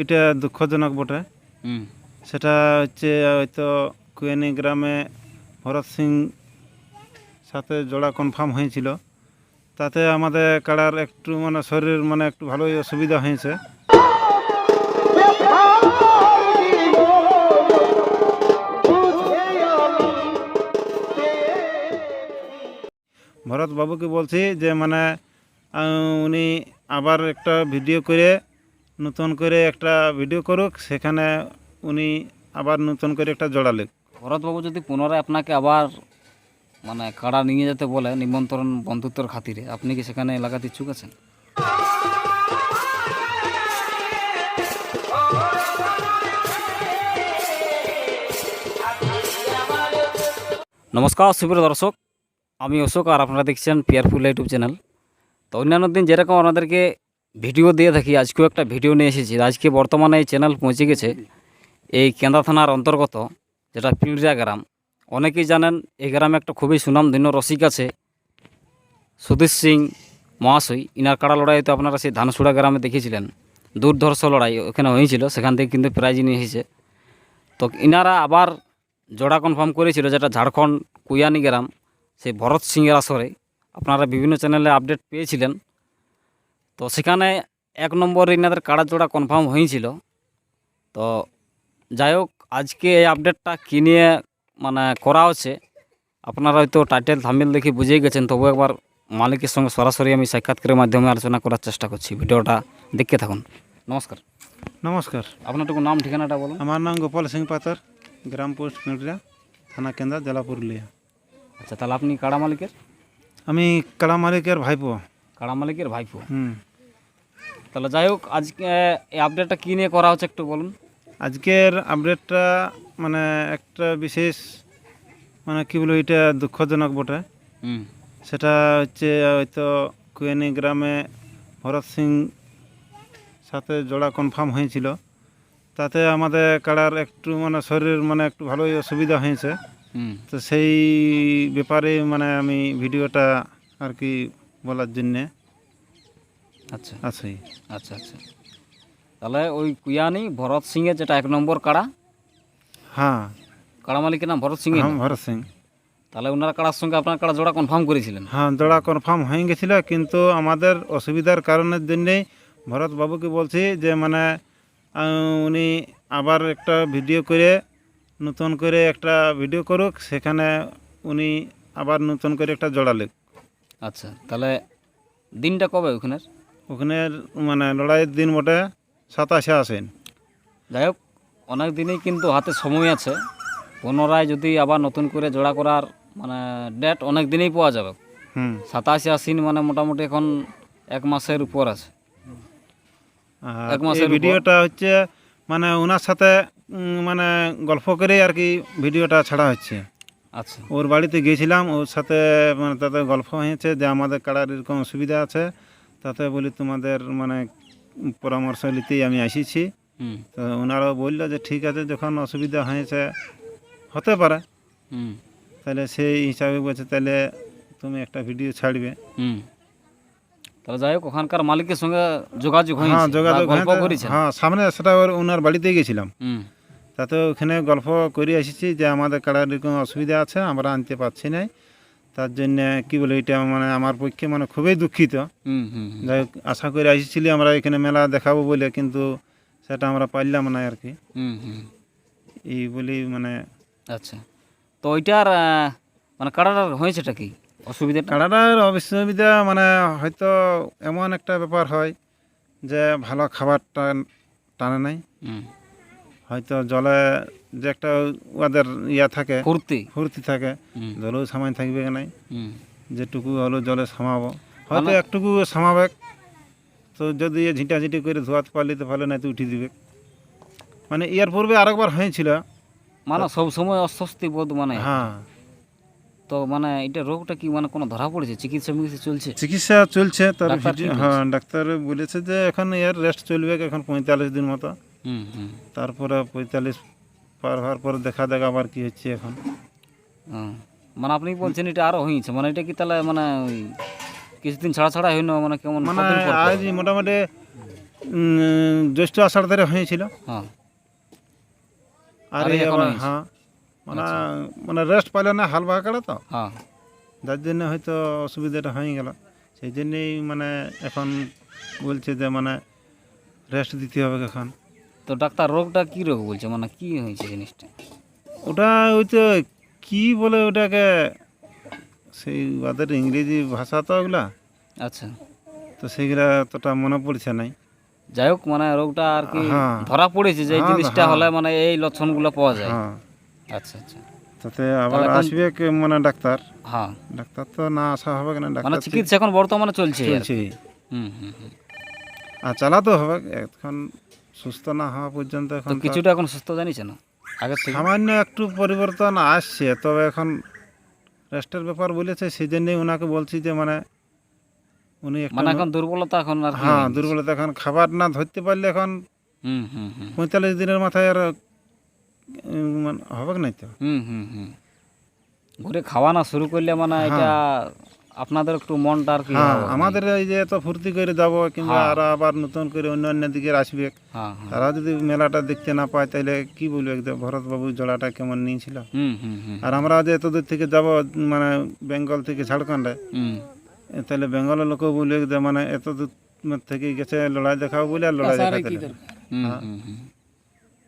এটা দুঃখজনক বটে। সেটা হচ্ছে হয়তো কুয়েনি গ্রামে ভরত সিং সাথে জোড়া কনফার্ম হয়েছিল। তাতে আমাদের কাড়ার একটু মানে শরীর মানে একটু ভালোই অসুবিধা হয়েছে। ভরত বাবুকে বলছি যে মানে উনি আবার একটা ভিডিও করে নতুন করে একটা ভিডিও করুক, সেখানে উনি আবার নতুন করে একটা জোড়া লিখ ভরতবাবু যদি পুনরায় আপনাকে আবার মানে কাড়া নিয়ে যেতে বলে নিমন্ত্রণ বন্ধুত্বর খাতিরে, আপনি কি সেখানে এলাকাতে ইচ্ছুক আছেন? নমস্কার, সুপ্রিয় দর্শক। আমি অশোক আর আপনারা দেখছেন পিয়ারফুল ইউটিউব চ্যানেল তো অন্যান্য দিন যেরকম আপনাদেরকে ভিডিও দিয়ে থাকি। আজকেও একটা ভিডিও নিয়ে এসেছি। আজকে বর্তমানে এই চ্যানেল পৌঁছে গেছে এই কেন্দা থানার অন্তর্গত, যেটা পিঁড়িয়া গ্রাম। অনেকেই জানেন, এই গ্রামে একটা খুবই সুনামধন্য রসিক আছে সুধীর সিং মহাশয়। ইনার কাড়া লড়াই তো আপনারা সেই ধানসুড়া গ্রামে দেখেছিলেন। দুর্ধর্ষ লড়াই ওখানে হয়েছিল, সেখান থেকে কিন্তু প্রাইজ নিয়ে এসেছে। তো ইনারা আবার জোড়া কনফার্ম করেছিল, যেটা ঝাড়খণ্ড কুয়ানি গ্রাম। সেই ভরত সিংয়ের আসরে। আপনারা বিভিন্ন চ্যানেলে আপডেট পেয়েছিলেন। তো সেখানে এক নম্বর ইনাদের কাড়া জোড়া কনফার্ম হয়েছিল। তো যাই হোক আজকে এই আপডেটটা কী নিয়ে মানে করা হচ্ছে আপনারা হয়তো টাইটেল থামিল দেখে বুঝেই গেছেন তবু একবার মালিকের সঙ্গে সরাসরি আমি সাক্ষাৎকারের মাধ্যমে আলোচনা করার চেষ্টা করছি। ভিডিওটা দেখতে থাকুন। নমস্কার। নমস্কার। আপনারটুকু নাম ঠিকানাটা বলুন। আমার নাম গোপাল সিং পাতার গ্রাম পোস্ট পিঁড়িয়া থানা কেন্দ্র জেলা পুরুলিয়া। আচ্ছা তাহলে আপনি কাড়া মালিকের? আমি কাড়া মালিকের ভাইপো। কাড়া মালিকের ভাইপো। হুম। তাহলে যাই হোক আজকে এই আপডেটটা কী নিয়ে করা হচ্ছে একটু বলুন। আজকের আপডেটটা মানে একটা বিশেষ মানে কি বলব এটা দুঃখজনক বটে। সেটা হচ্ছে হয়তো কুয়ানি গ্রামে ভরত সিং সাথে জোড়া কনফার্ম হয়েছিল। তাতে আমাদের কাড়ার একটু মানে শরীর মানে একটু ভালোই অসুবিধা হয়েছে। তো সেই ব্যাপারে মানে আমি ভিডিওটা আর কি বলার জন্যে আচ্ছা। আছি। আচ্ছা আচ্ছা। তাহলে ওই কুয়ানি ভরত সিংয়ের যেটা এক নম্বর কাড়া? হ্যাঁ। কাড়া মালিকের নাম ভরত সিং হ্যাঁ ভরত সিং। তাহলে ওনার কাড়ার সঙ্গে আপনার কাড়া জোড়া কনফার্ম করেছিলেন? হ্যাঁ জোড়া কনফার্ম হয়ে গেছিল কিন্তু আমাদের অসুবিধার কারণের জন্যেই ভরত বাবুকে বলছি যে মানে উনি আবার একটা ভিডিও করে নতুন করে একটা ভিডিও করুক সেখানে উনি আবার নতুন করে একটা জোড়া লিখ আচ্ছা তাহলে দিনটা কবে ওখানের? ওখানে মানে লড়াইয়ের দিন বটে সাতাশে আসেন। যাই হোক অনেক দিনই কিন্তু হাতে সময় আছে। পুনরায় যদি আবার নতুন করে জোড়া করার মানে ডেট অনেক দিনেই পাওয়া যাবে। হুম। সাতাশে আশ্বিন মানে মোটামুটি এখন এক মাসের উপর আছে। এক মাসের ভিডিওটা হচ্ছে মানে ওনার সাথে মানে গল্প করেই আর কি ভিডিওটা ছাড়া হচ্ছে। আচ্ছা। ওর বাড়িতে গিয়েছিলাম ওর সাথে মানে তাতে গল্প হয়েছে যে আমাদের কাড়ার এরকম অসুবিধা আছে তাতে বলি তোমাদের মানে পরামর্শ নিতেই আমি হুম। তো ওনারাও বলল যে ঠিক আছে যখন অসুবিধা হয়েছে হতে পারে। হুম। তাহলে সেই হিসাবে বলছে তাহলে তুমি একটা ভিডিও ছাড়বে। হুম। তাহলে যাই হোক ওখানকার মালিকের সঙ্গে যোগাযোগ হ্যাঁ যোগাযোগ হ্যাঁ সামনে সেটা ওর ওনার বাড়িতেই গেছিলাম হুম। তাতে ওখানে গল্প করে এসেছি যে আমাদের কাড়ার এরকম অসুবিধা আছে আমরা আনতে পারছি না তার জন্য কি বলে এটা মানে আমার পক্ষে মানে খুবই দুঃখিত। হুম হুম হুম। যাই হোক আশা করে এসেছিলি আমরা এখানে মেলা দেখাবো বলে কিন্তু সেটা আমরা পারলাম না আর কি। হুম হুম। এই বলি মানে আচ্ছা। তো ওইটার মানে কাড়াটার হয়েছেটা কি? অসুবিধা কাড়াটার অসুবিধা মানে হয়তো এমন একটা ব্যাপার হয় যে ভালো খাবারটা টানে নাই। হুম। হয়তো জলে যে একটা ওদের ইয়া থাকে ফুর্তি। ফুর্তি থাকে জলেও সামাই থাকবে নাই যেটুকু হলো জলে সামাবো। হয়তো মানে- একটুকু সামাবে। তো যদি ঝিঁটাঝিঁটি করে ধোয়াতে পারলে তো ভালো নাই তো উঠিয়ে দিবে। মানে ইয়ার পূর্বে আরেকবার হয়েছিল। মানে সব সময় অস্বস্তি বোধ মানে। হ্যাঁ। তো মানে এটা রোগটা কি মানে কোনো ধরা পড়েছে? চিকিৎসা মিকিৎসা চলছে? চিকিৎসা চলছে তার হ্যাঁ ডাক্তার বলেছে যে এখন এর রেস্ট চলবে এখন পঁয়তাল্লিশ দিন মতো। তারপরে পঁয়তাল্লিশ পার হওয়ার পরে দেখা দেখা আবার কি হচ্ছে এখন। মানে আপনি বলছেন এটা আরও হয়েছে মানে এটা কি তাহলে মানে ওই কিছুদিন ছাড়া ছাড়া হইল মানে কেমন মানে? আজ মোটামুটি জ্যৈষ্ঠ আষাঢ় ধরে হয়েছিল। হ্যাঁ। আর হ্যাঁ। মানে মানে রেস্ট পাইলে না হাল বাহা কাড়া তো। হ্যাঁ। যার জন্য হয়তো অসুবিধাটা হয়ে গেল। সেই জন্যেই মানে এখন বলছে যে মানে রেস্ট দিতে হবে এখন। তো ডাক্তার রোগটা কি রোগ বলছে? মানে কি হয়েছে জিনিসটা? ওটা ওই তো কী বলে ওটাকে? সেই ওদের ইংরেজি ভাষা তো ওগুলা। আচ্ছা। তো সেইগুলা অতটা মনে পড়ছে নাই। যাই হোক মানে রোগটা আর কি হ্যাঁ। ধরা পড়েছে যে এই হ্যাঁ, জিনিসটা হ্যাঁ। হলে মানে এই লক্ষণগুলো পাওয়া যায়। আচ্ছা আচ্ছা। তাতে আবার আসবে কে মানে ডাক্তার? হ্যাঁ। ডাক্তার তো না আসা হবে কেন? মানে চিকিৎসা এখন বর্তমানে চলছে চলছে হুম হুম হুম। আর চালাতে হবে। এখন সুস্থ না হওয়া পর্যন্ত এখন তো কিছুটা এখন সুস্থ জানিস না আগের থেকে? সামান্য একটু পরিবর্তন আসছে তবে এখন রেস্টের ব্যাপার বলেছে সেই জন্যই ওনাকে বলছি যে মানে উনি মানে এখন দুর্বলতা এখন আর হ্যাঁ দুর্বলতা এখন খাবার না ধরতে পারলে এখন হুম হুম পঁয়তাল্লিশ দিনের মাথায় আর মানে হবে নাই তো হুম হুম হুম। ঘুরে খাওয়া না শুরু করলে মানে এটা আপনাদের একটু মনটা আর কি হ্যাঁ আমাদের এই যে এত ফুর্তি করে যাব কিংবা হ্যাঁ। আর আবার নতুন করে অন্য অন্য দিকে আসবে। হ্যাঁ হ্যাঁ। তারা যদি মেলাটা দেখতে না পায় তাহলে কি বলবে একদম? ভরতবাবু জোড়াটা কেমন নিয়েছিল হুম হুম হুম। আর আমরা যে এত দূর থেকে যাব মানে বেঙ্গল থেকে ঝাড়খণ্ডে হুম। তাহলে বেঙ্গলের লোকও বলবে যে মানে এত দূর থেকে গেছে লড়াই দেখাবো বলে আর লড়াই দেখাতে হুম হুম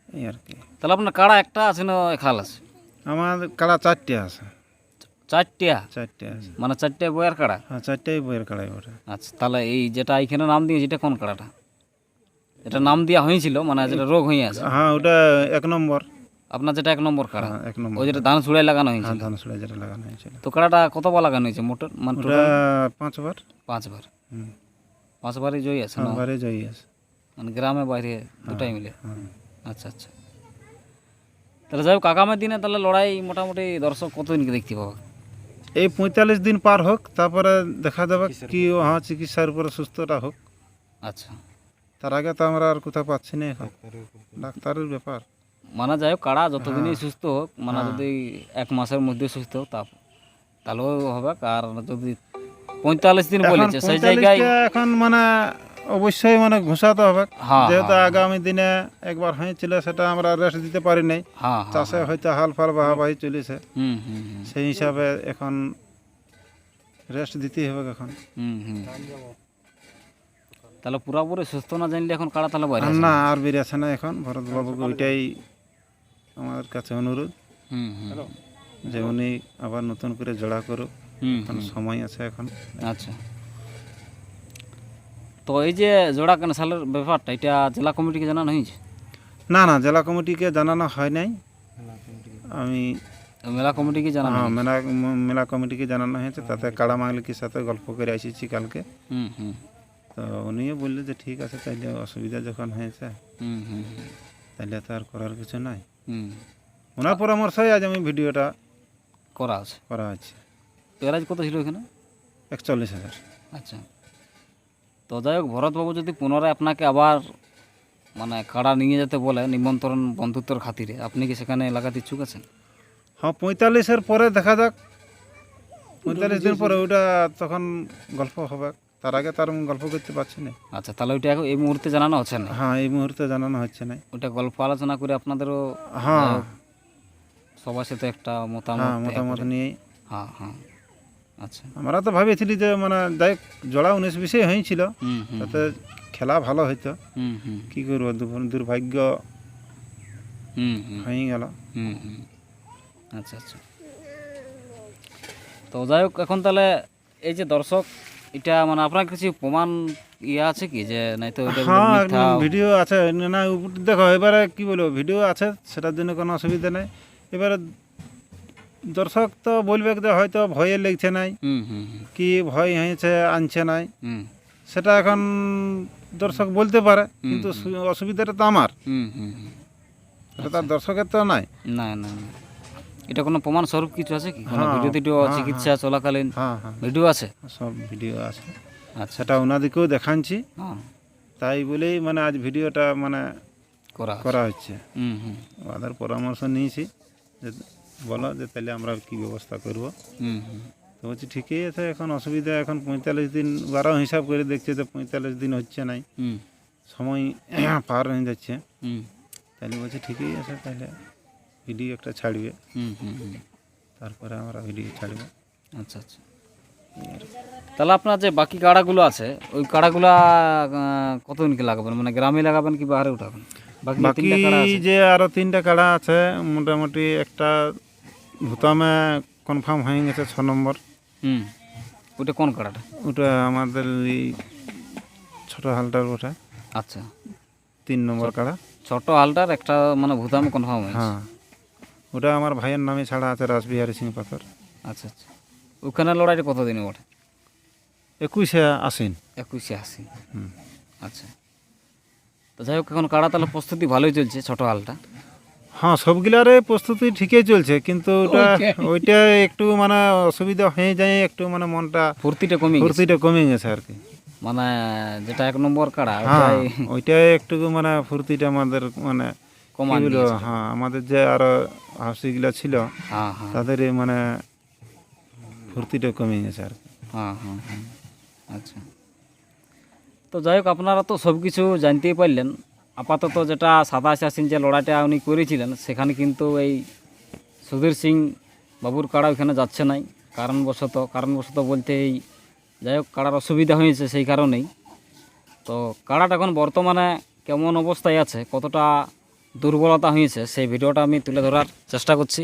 এই আর কি। তাহলে আপনার কাড়া একটা আছে না খাল আছে? আমার কাড়া চারটে আছে। চারটিয়া? মানে বইয়ের কাড়া? হ্যাঁ বইয়ের কাড়াই ওটা আচ্ছা তাহলে এই যেটা এখানে নাম কোন কাড়াটা? এটা নাম দেওয়া হয়েছিল মানে যেটা রোগ হয়ে আছে। হ্যাঁ ওটা এক নম্বর। আপনার যেটা এক নম্বর কাড়া? হ্যাঁ এক নম্বর ওই যেটা ধান ছুড়াই লাগানো হ্যাঁ হয়েছিল ধান যেটা লাগানো হয়েছিল। তো কাড়াটা কতবার লাগানো হয়েছে মোটর মানে পাঁচবার। পাঁচবার। পাঁচবারই জয়ী আছে জয়ী আছে। মানে গ্রামে বাইরে দুটাই মিলে? আচ্ছা আচ্ছা। তাহলে যাই হোক আগামী দিনে তাহলে লড়াই মোটামুটি দর্শক কতদিন দেখতে পাবো? এই পঁয়তাল্লিশ দিন পার হোক তারপরে দেখা যাবে কি হ্যাঁ চিকিৎসার উপরে সুস্থটা হোক। আচ্ছা। তার আগে তো আমরা আর কোথাও পাচ্ছি না এখন। ডাক্তারের ব্যাপার। মানে যাই হোক কাড়া যতদিনই হ্যাঁ। সুস্থ হোক মানে যদি এক মাসের মধ্যে সুস্থ হোক তা তাহলেও হবে। আর যদি পঁয়তাল্লিশ দিন বলেছে সেই জায়গায় এখন মানে অবশ্যই মানে ঘুষাতে হবে। হ্যাঁ যেহেতু হ্যাঁ, আগামী দিনে একবার হয়েছিল সেটা আমরা রেস্ট দিতে পারি নাই। হ্যাঁ হ্যাঁ চাষে হয়তো হাল ফাল বাহাবাহি চলেছে। সেই হিসাবে এখন রেস্ট দিতেই হবে এখন। হুম হুম। তাহলে পুরোপুরি সুস্থ না জানলে এখন কাড়া তাহলে বাইরে আর আছে। না আর বেরিয়েছে না এখন। ভরতবাবুকে ওইটাই আমার কাছে অনুরোধ। যে উনি আবার নতুন করে জোড়া করুক। সময় আছে এখন। আচ্ছা। তো এই যে জোড়া ক্যান্সালের ব্যাপারটা এটা জেলা কমিটিকে জানানো হয়েছে? না না জেলা কমিটিকে জানানো হয় নাই। আমি মেলা কমিটিকে জানানো হ্যাঁ, মেলা মেলা কমিটিকে জানানো হয়েছে তাতে কাড়া মালিকের সাথে গল্প করে এসেছি কালকে। হুম হুম। তো উনিও বললে যে ঠিক আছে তাইলে অসুবিধা যখন হয়েছে হুম হুম তাহলে তো আর করার কিছু নাই। হুম। ওনার পরামর্শই আজ আমি ভিডিওটা করা আছে। করা হচ্ছে প্যারাজ কত ছিল এখানে? একচল্লিশ হাজার। আচ্ছা। তো যাই হোক ভরতবাবু যদি পুনরায় আপনাকে আবার মানে কাড়া নিয়ে যেতে বলে নিমন্ত্রণ বন্ধুত্বর খাতিরে আপনি কি সেখানে এলাকাতে ইচ্ছুক আছেন? হ্যাঁ পঁয়তাল্লিশের পরে দেখা যাক। পঁয়তাল্লিশ দিন পরে ওইটা তখন গল্প হবে। তার আগে তার আমি গল্প করতে পারছি না। আচ্ছা তাহলে ওইটা এখন এই মুহূর্তে জানানো হচ্ছে না? হ্যাঁ এই মুহূর্তে জানানো হচ্ছে না। ওইটা গল্প আলোচনা করে আপনাদেরও হ্যাঁ। সবার সাথে একটা মতামত হ্যাঁ মতামত নিয়ে হ্যাঁ হ্যাঁ। আচ্ছা। আমরা তো ভাবেছিলি যে মানে যাই হোক, জোড়া উনিশ বিশে হয়েছিল তাতে খেলা ভালো হইতো। কি করব দুর্ভাগ্য হুম হুম। হয়ে গেল। আচ্ছা আচ্ছা। তো যাই হোক এখন তাহলে এই যে দর্শক এটা মানে আপনার কিছু প্রমাণ ইয়ে আছে কি যে নাই তো হ্যাঁ ভিডিও আছে না, না দেখো এবারে কি বলব ভিডিও আছে সেটার জন্য কোনো অসুবিধা নেই। এবারে দর্শক তো বলবে যে হয়তো ভয়ে লেগছে নাই কি ভয় হয়েছে আনছে নাই। সেটা এখন দর্শক বলতে পারে কিন্তু অসুবিধাটা তো আমার। তার দর্শকের তো নাই। না না এটা কোনো প্রমাণ স্বরূপ কিছু আছে কি? কোনো হ্যাঁ, ভিডিও টিডিও হ্যাঁ, চিকিৎসা চলাকালীন হ্যাঁ হ্যাঁ। ভিডিও আছে? সব ভিডিও আছে। আচ্ছা। সেটা ওনাদিকেও দেখাচ্ছি তাই বলেই মানে আজ ভিডিওটা মানে করা করা হচ্ছে। হুম হুম। ওদের পরামর্শ নিয়েছি বলো যে তাহলে আমরা কি ব্যবস্থা করব। তো বলছি ঠিকই আছে এখন অসুবিধা এখন পঁয়তাল্লিশ দিন বারো হিসাব করে দেখছে যে পঁয়তাল্লিশ দিন হচ্ছে নাই। সময় পার হয়ে যাচ্ছে। তাহলে বলছে ঠিকই আছে তাহলে ভিডিও একটা ছাড়বে। হুম হুম হুম। তারপরে আমরা ভিডিও ছাড়বো। আচ্ছা আচ্ছা। তাহলে আপনার যে বাকি কাড়াগুলো আছে ওই কাড়াগুলা আহ, কতদিন কি লাগাবেন? মানে গ্রামে লাগাবেন কি বাহারে উঠাবেন? বাকি যে আরও তিনটা কাড়া আছে মোটামুটি একটা ভুতামে কনফার্ম হয়ে গেছে ছ নম্বর। হুম ওইটা কোন কাড়াটা? ওটা আমাদের এই ছোট হালটার ওটা আচ্ছা। তিন নম্বর কাড়া। ছোট হালটার একটা মানে ভূতামে কনফার্ম হয়েছে। হ্যাঁ। ওটা আমার ভাইয়ের নামে ছাড়া আছে রাসবিহারী সিং পাথর। আচ্ছা আচ্ছা। ওখানে লড়াইটা কতদিনে ওঠে একুশে আসেন একুশে হুম। আচ্ছা। তো যাই হোক এখন কাড়া তাহলে প্রস্তুতি ভালোই চলছে ছোট হালটা। হ্যাঁ সবগুলারে প্রস্তুতি ঠিকই চলছে কিন্তু ওটা ওইটা একটু মানে অসুবিধা হয়ে যায় একটু মানে মনটা ফুর্তিটা কমে ফুর্তিটা কমে গেছে আর কি। মানে যেটা এক নম্বর কাড়া হ্যাঁ ওইটা একটু মানে ফুর্তিটা আমাদের মানে কমান। হ্যাঁ আমাদের যে আরও হাসিগুলা ছিল হ্যাঁ হ্যাঁ তাদের মানে ফুর্তিটা কমে গেছে আর কি। হ্যাঁ হ্যাঁ আচ্ছা। তো যাই হোক আপনারা তো সব কিছু জানতেই পারলেন। আপাতত যেটা সাতাশ আসিন যে লড়াইটা উনি করেছিলেন, সেখানে কিন্তু এই সুধীর সিং বাবুর কাড়া ওইখানে যাচ্ছে নাই। কারণবশত কারণবশত বলতে এই যাই হোক কাড়ার অসুবিধা হয়েছে সেই কারণেই। তো কাড়াটা এখন বর্তমানে কেমন অবস্থায় আছে, কতটা দুর্বলতা হয়েছে, সেই ভিডিওটা আমি তুলে ধরার চেষ্টা করছি।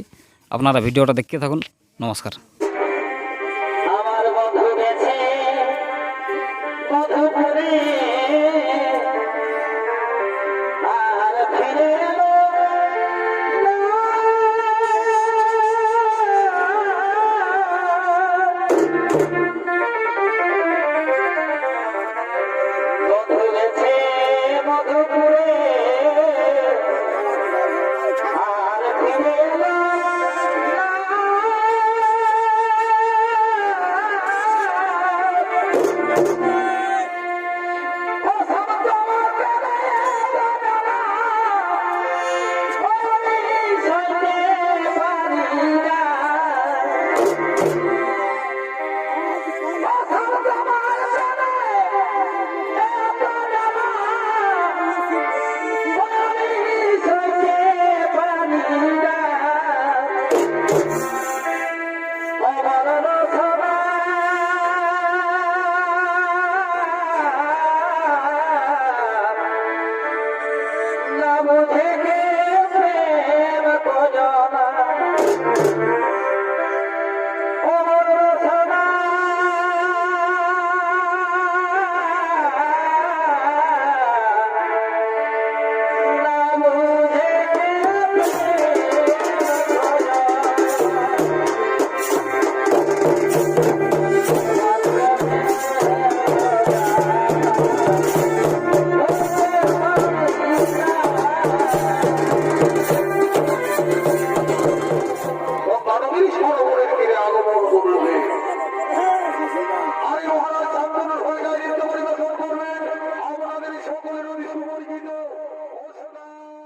আপনারা ভিডিওটা দেখতে থাকুন। নমস্কার।